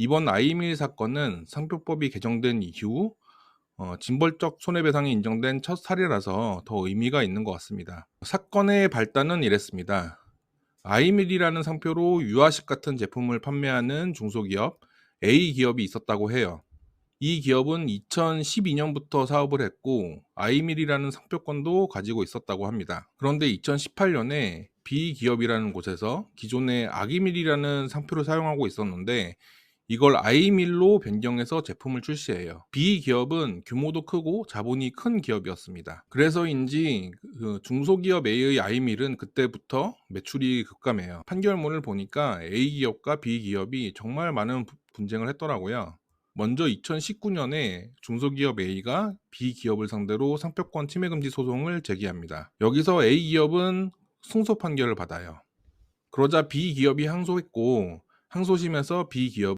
이번 아이밀 사건은 상표법이 개정된 이후 어, 징벌적 손해배상이 인정된 첫 사례라서 더 의미가 있는 것 같습니다. 사건의 발단은 이랬습니다. 아이밀이라는 상표로 유아식 같은 제품을 판매하는 중소기업 A 기업이 있었다고 해요. 이 기업은 2012년부터 사업을 했고 아이밀이라는 상표권도 가지고 있었다고 합니다. 그런데 2018년에 B 기업이라는 곳에서 기존의 아기밀이라는 상표를 사용하고 있었는데 이걸 아이밀로 변경해서 제품을 출시해요. B 기업은 규모도 크고 자본이 큰 기업이었습니다. 그래서인지 그 중소기업 A의 아이밀은 그때부터 매출이 급감해요. 판결문을 보니까 A 기업과 B 기업이 정말 많은 부- 분쟁을 했더라고요. 먼저 2019년에 중소기업 A가 B 기업을 상대로 상표권 침해 금지 소송을 제기합니다. 여기서 A 기업은 승소 판결을 받아요. 그러자 B 기업이 항소했고 항소심에서 B 기업